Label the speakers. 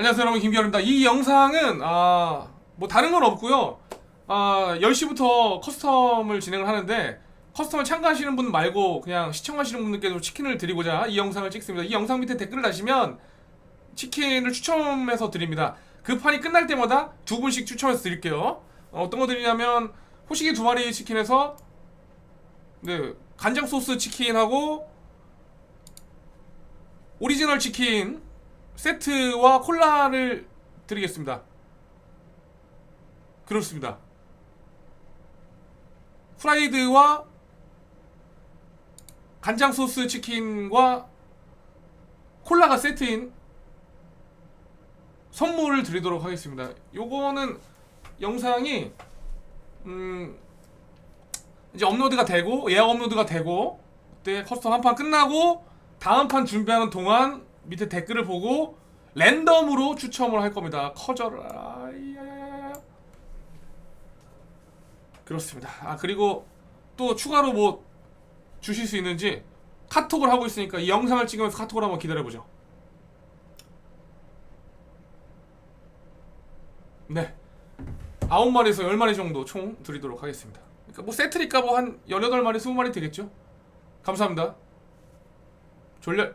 Speaker 1: 안녕하세요 여러분 김기현입니다. 이 영상은 아, 뭐 다른 건 없고요. 아, 10시부터 커스텀을 진행을 하는데 커스텀을 참가하시는 분 말고 그냥 시청하시는 분들께도 치킨을 드리고자 이 영상을 찍습니다. 이 영상 밑에 댓글을 다시면 치킨을 추첨해서 드립니다. 그 판이 끝날 때마다 두 분씩 추첨해서 드릴게요. 어, 어떤 거 드리냐면 호식이 두 마리 치킨에서 네, 간장 소스 치킨하고 오리지널 치킨 세트와 콜라를 드리겠습니다. 그렇습니다. 프라이드와 간장 소스 치킨과 콜라가 세트인 선물을 드리도록 하겠습니다. 요거는 영상이 음 이제 업로드가 되고 예약 업로드가 되고 그때 커스텀 한 판 끝나고 다음 판 준비하는 동안 밑에 댓글을 보고 랜덤으로 추첨을 할 겁니다. 커져라. 그렇습니다. 아 그리고 또 추가로 뭐 주실 수 있는지 카톡을 하고 있으니까 이 영상을 찍으면서 카톡을 한번 기다려 보죠. 네. 아홉 마리에서 열 마리 정도 총 드리도록 하겠습니다. 그러니까 뭐 세트니까 뭐 한 18마리, 20마리 되겠죠? 감사합니다. 졸려